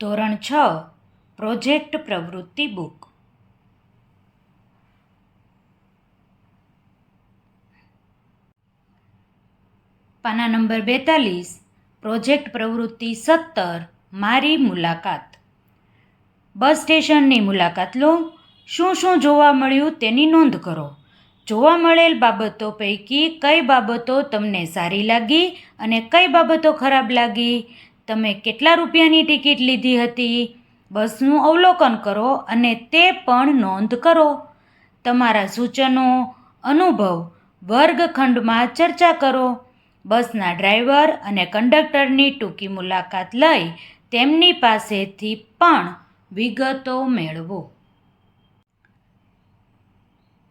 ધોરણ છ, પ્રોજેક્ટ પ્રવૃત્તિ બુક. પાના નંબર બેતાલીસ, પ્રોજેક્ટ પ્રવૃત્તિ સત્તર, મારી મુલાકાત. બસ સ્ટેશનની મુલાકાત લો. શું શું જોવા મળ્યું તેની નોંધ કરો. જોવા મળેલ બાબતો પૈકી કઈ બાબતો તમને સારી લાગી અને કઈ બાબતો ખરાબ લાગી? તમે કેટલા રૂપિયાની ટિકિટ લીધી હતી? બસનું અવલોકન કરો અને તે પણ નોંધ કરો. તમારા સૂચનો, અનુભવ વર્ગખંડમાં ચર્ચા કરો. બસના ડ્રાઈવર અને કંડક્ટરની ટૂંકી મુલાકાત લઈ તેમની પાસેથી પણ વિગતો મેળવો.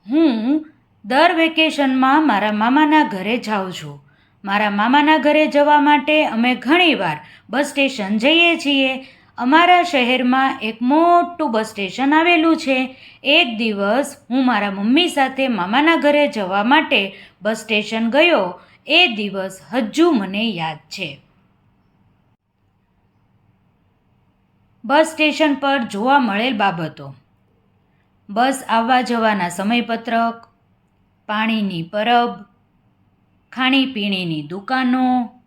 હું દર વેકેશનમાં મારા મામાના ઘરે જાઉં છું. મારા મામાના ઘરે જવા માટે અમે ઘણીવાર બસ સ્ટેશન જઈએ છીએ. અમારા શહેરમાં એક મોટું બસ સ્ટેશન આવેલું છે. એક દિવસ હું મારા મમ્મી સાથે મામાના ઘરે જવા માટે બસ સ્ટેશન ગયો. એ દિવસ હજુ મને યાદ છે. બસ સ્ટેશન પર જોવા મળેલ બાબતો. બસ આવવા જવાના સમયપત્રક, પાણીની પરબ ખાણીપીણીની દુકાનો,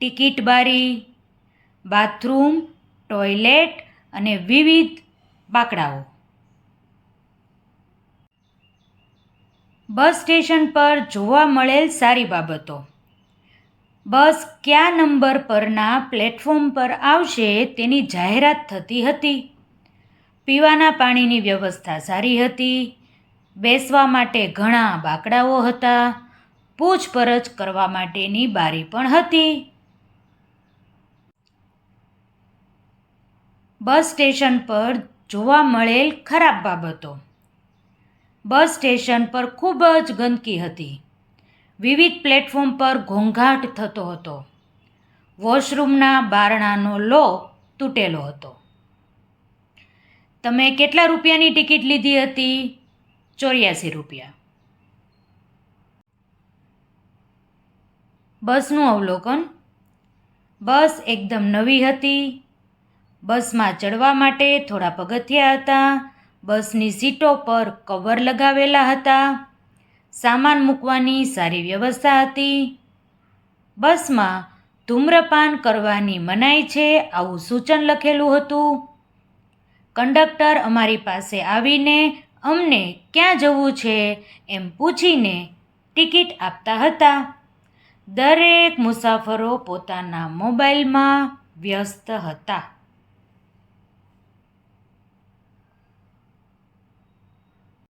ટિકિટ બારી, બાથરૂમ, ટોયલેટ અને વિવિધ બાકડાઓ. બસ સ્ટેશન પર જોવા મળેલ સારી બાબતો. બસ કયા નંબર પરના પ્લેટફોર્મ પર આવશે તેની જાહેરાત થતી હતી. પીવાના પાણીની વ્યવસ્થા સારી હતી. બેસવા માટે ઘણા બાકડાઓ હતા. પૂછપરછ કરવા માટેની બારી પણ હતી. બસ સ્ટેશન પર જોવા મળેલ ખરાબ બાબતો. બસ સ્ટેશન પર ખૂબ જ ગંદકી હતી. વિવિધ પ્લેટફોર્મ પર ઘોંઘાટ થતો હતો. વોશરૂમના બારણાનો લોક તૂટેલો હતો. તમે કેટલા રૂપિયાની ટિકિટ લીધી હતી? ચોર્યાસી રૂપિયા. બસનું અવલોકન. બસ એકદમ નવી હતી. બસમાં ચડવા માટે થોડા પગથિયા હતા. બસની સીટો પર કવર લગાવેલા હતા. સામાન મૂકવાની સારી વ્યવસ્થા હતી. બસમાં ધૂમ્રપાન કરવાની મનાઈ છે આવું સૂચન લખેલું હતું. કંડક્ટર અમારી પાસે આવીને અમને ક્યાં જવું છે એમ પૂછીને ટિકિટ આપતા હતા. દરેક મુસાફરો પોતાના મોબાઈલમાં વ્યસ્ત હતા.